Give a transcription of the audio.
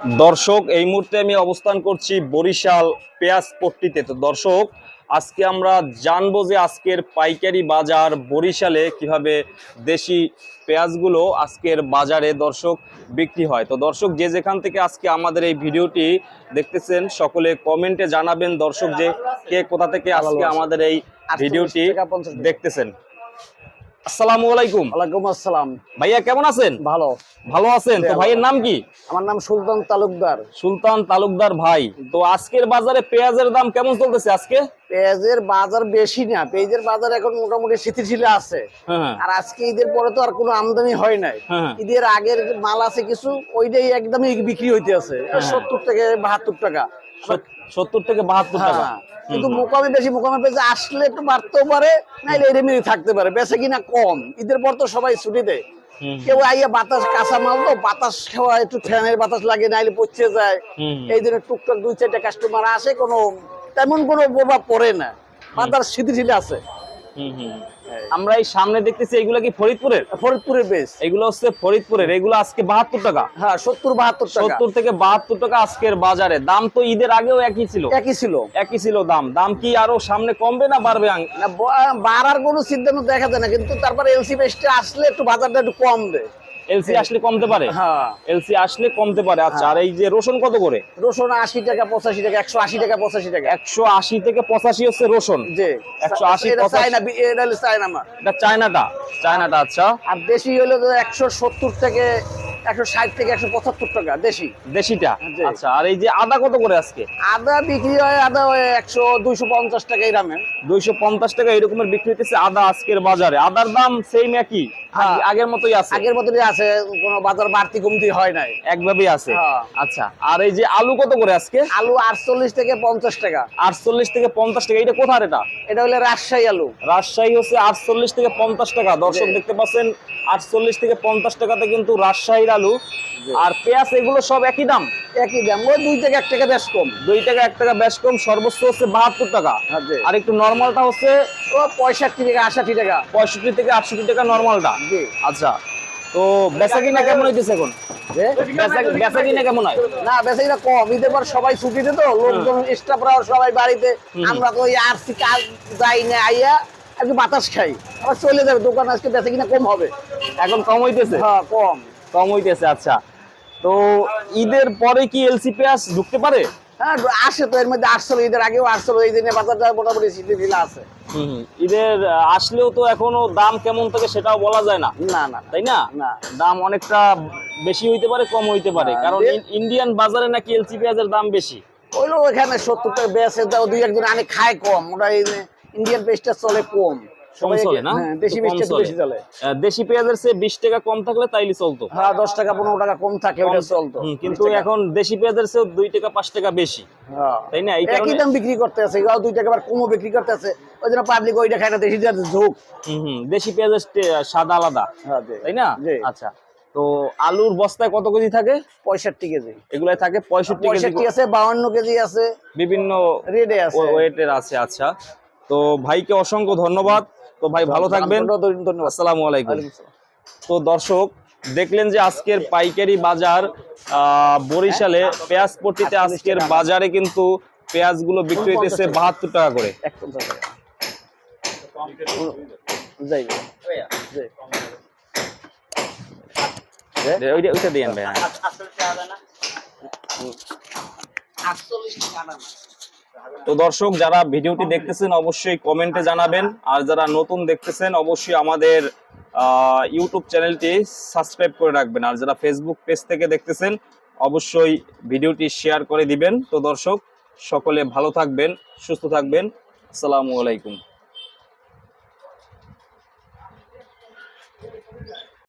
দর্শক এই মুহূর্তে আমি অবস্থান করছি বরিশাল পেঁয়াজ পট্টিতে। তো দর্শক আজকে আমরা জানব যে আজকের পাইকারি বাজার বরিশালে কীভাবে দেশি পেঁয়াজগুলো আজকের বাজারে দর্শক বিক্রি হয়। তো দর্শক যে যেখান থেকে আজকে আমাদের এই ভিডিওটি দেখতেছেন সকলে কমেন্টে জানাবেন দর্শক যে কে কোথা থেকে আজকে আমাদের এই ভিডিওটি দেখতেছেন। আসসালামু আলাইকুম। ওয়ালাইকুম আসসালাম। ভাইয়া কেমন আছেন? ভালো। ভালো আছেন? তো ভাইয়ের নাম কি? আমার নাম সুলতান তালুকদার। সুলতান তালুকদার ভাই। তো আজকের বাজারে পেঁয়াজের দাম কেমন চলতেছে আজকে? পেঁয়াজের বাজার বেশি না। পেঁয়াজের বাজার এখন মোটামুটি স্থিতিশীল আছে। হ্যাঁ। হ্যাঁ আর আজকে ঈদের পরে তো আর কোনো আমদানি হয় নাই। হ্যাঁ। ঈদের আগের মাল আছে কিছু ওইটাই একদমই বিক্রি হইতে আছে সত্তর থেকে বাহাত্তর টাকা। সত্তর থেকে বাহাত্তর টাকা। হ্যাঁ। কিন্তু মোকামে বেশি মোকামে বেশি আসলে একটু বাড়তেও পারে নাইলে এরমই থাকতে পারে। বেশি কিনা কম। ঈদের পর তো সবাই ছুটি দেয়। কেউ আইয়া বাতাস কাঁচা মাল তো বাতাস খাওয়া একটু ফ্যানের বাতাস লাগে নাইলে পচে যায়। এই জন্য টুকটাক দুই চারটা কাস্টমার আসে কোনো তেমন কোনো প্রভাব পড়ে না। বাতাস স্থিতিশীল আছে। হুম। আমরা এই সামনে দেখতেছি এগুলো কি ফরিদপুরের? ফরিদপুরের বেশ এগুলো হচ্ছে ফরিদপুরের। এগুলো আজকে বাহাত্তর টাকা। হ্যাঁ সত্তর বাহাত্তর সত্তর থেকে বাহাত্তর টাকা আজকের বাজারে। দাম তো ঈদের আগেও একই ছিল। একই ছিল। একই ছিল দাম। দাম কি আরও সামনে কমবে না বাড়বে? বাড়ার কোনো সিদ্ধান্ত দেখা যায় না কিন্তু তারপরে এলসি বেসটা আসলে একটু বাজারটা একটু কম দেয় এলসি আসলে কমতে পারে? হ্যাঁ। এলসি আসলে কমতে পারে। আচ্ছা আর এই যে রসুন কত করে? রসুন আশি টাকা পঁচাশি টাকা একশো আশি টাকা পঁচাশি টাকা। একশো আশি থেকে পঁচাশি হচ্ছে রসুন। যে 180, এটা 85 চায়না এটা চায়না এটা চায়নাটা চায়নাটা আচ্ছা। আর দেশি হলো তো একশো সত্তর থেকে একশো ষাট থেকে একশো পঁচাত্তর টাকা দেশি। দেশিটা? আচ্ছা আর এই যে আদা কত করে আজকে? আদা বিক্রি হয় আদা ওই একশো দুইশো পঞ্চাশ টাকা দুইশো পঞ্চাশ টাকা এরকমের বিক্রি আদা আজকের বাজারে। আদার দাম সেম একই? হ্যাঁ। আগের মতোই আছে? আগের মতনই আছে কোনো বাজার বাড়তি কমতি হয় নাই। একভাবেই আছে? হ্যাঁ। আচ্ছা আর এই যে আলু কত করে আজকে? আলু আটচল্লিশ থেকে পঞ্চাশ টাকা। আটচল্লিশ থেকে পঞ্চাশ টাকা এটা কোথার এটা? এটা হলো রাজশাহী আলু। রাজশাহী হচ্ছে আটচল্লিশ থেকে পঞ্চাশ টাকা। দর্শক দেখতে পাচ্ছেন আটচল্লিশ থেকে পঞ্চাশ টাকাতে কিন্তু রাজশাহীর আলু আর পেঁয়াজ এগুলো সব একই দাম? একই দাম। ওই দুই থেকে এক টাকা বেশ কম। দুই টাকা এক টাকা বেশ কম সর্বোচ্চ হচ্ছে বাহাত্তর টাকা। হ্যাঁ, আর একটু নর্মালটা হচ্ছে? পঁয়ষট্টি থেকে আষাটি টাকা। পঁয়ষট্টি থেকে আটষট্টি টাকা নর্মালটা? আচ্ছা তো বেচা কিনা কেমন হইতেছে এখন? বেচা- বেচা কিনা কেমন হয়? না বেচারিটা কম। ঈদের পর সবাই ছুটিতে তো লোকজন স্টাফরাও সবাই বাড়িতে। আমরা তো ওই আরসি কাজ যাই না আইয়া একটু বাতাস খাই। আবার চলে যাবে দোকান আজকে বেচা কিনা কম হবে। এখন কম হইতেছে? হ্যাঁ কম। কম হইতেছে আচ্ছা। তো ঈদের পরে কি এলসি পেঁয়াজ ঢুকতে পারে? হ্যাঁ আসে তো এর মধ্যে আসছিল ঈদের আগেও আসছিল এই দিনে বাজারটা মোটামুটি স্থিতিশীল আছে। ঈদের আসলেও তো এখনও দাম কেমন থাকে সেটাও বলা যায় না। না না তাই না? না। দাম অনেকটা বেশি হইতে পারে কম হইতে পারে। হ্যাঁ, কারণ ইন্ডিয়ান বাজারে নাকি এলসি পেঁয়াজের দাম বেশি। ওইলো এখানে সত্তর টাকা বেচে দাও দুই একজন আনে খায় কম। ওটা ইন্ডিয়ান পেস্টটা চলে কম। কম চলে না? হ্যাঁ, দেশি চলে। বেশি চলে। দেশি পেঁয়াজের চেয়ে বিশ টাকা কম থাকলে তাইলে চলতো। হ্যাঁ দশ টাকা পনেরো টাকা কম থাকে ওটা চলতো। কিন্তু এখন দেশি পেঁয়াজের চেয়ে টাকা পাঁচ টাকা বেশি। হ্যাঁ। তাই না? এই একই দাম বিক্রি করতে আছে এগুলো টাকা কমও বিক্রি করতে আছে। ওই জন্য পাবলিক ওইটা খায় না দেশি যাতে ঝোঁক। হুম, দেশি পেঁয়াজের স্বাদ আলাদা। হ্যাঁ তাই না? আচ্ছা তো আলুর বস্তায় কত কেজি থাকে? পঁয়ষট্টি কেজি। এগুলাই থাকে পঁয়ষট্টি আছে বাউন্ন কেজি আছে। বিভিন্ন রেডে আছে। ওয়েটের আছে আচ্ছা। তো ভাইকে অসংখ্য ধন্যবাদ। তো ভাই ভালো থাকবেন। ধন্যবাদ আসসালামু আলাইকুম। তো দর্শক দেখলেন যে আজকের পাইকারি বাজার আহ, বরিশালে পেঁয়াজ পট্টিতে আজকের বাজারে কিন্তু পেঁয়াজগুলো বিক্রি হইতেছে বাহাত্তর টাকা করে। ওইটা। তো দর্শক, যারা ভিডিওটি দেখতেছেন, অবশ্যই কমেন্টে জানাবেন। আর যারা নতুন দেখতেছেন, অবশ্যই আমাদের ইউটিউব চ্যানেলটি সাবস্ক্রাইব করে রাখবেন। আর যারা ফেসবুক পেজ থেকে দেখতেছেন, অবশ্যই ভিডিওটি শেয়ার করে দিবেন। তো দর্শক, সকলে ভালো থাকবেন, সুস্থ থাকবেন। আসসালামু আলাইকুম।